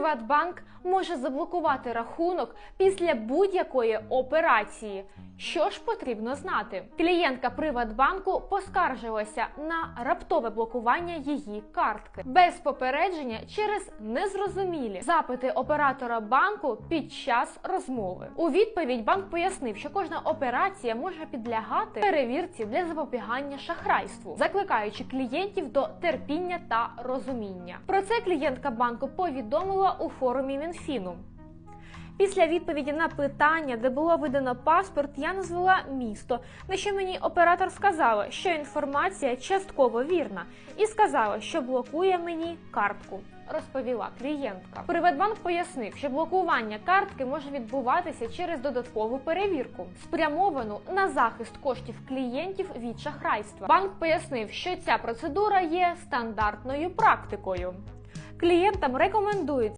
Приватбанк може заблокувати рахунок після будь-якої операції. Що ж потрібно знати? Клієнтка Приватбанку поскаржилася на раптове блокування її картки без попередження через незрозумілі запити оператора банку під час розмови. У відповідь банк пояснив, що кожна операція може підлягати перевірці для запобігання шахрайству, закликаючи клієнтів до терпіння та розуміння. Про це клієнтка банку повідомила у форумі Мінфіну. Після відповіді на питання, де було видано паспорт, я назвала місто, на що мені оператор сказала, що інформація частково вірна, і сказала, що блокує мені картку. Розповіла клієнтка. Приватбанк пояснив, що блокування картки може відбуватися через додаткову перевірку, спрямовану на захист коштів клієнтів від шахрайства. Банк пояснив, що ця процедура є стандартною практикою. Клієнтам рекомендують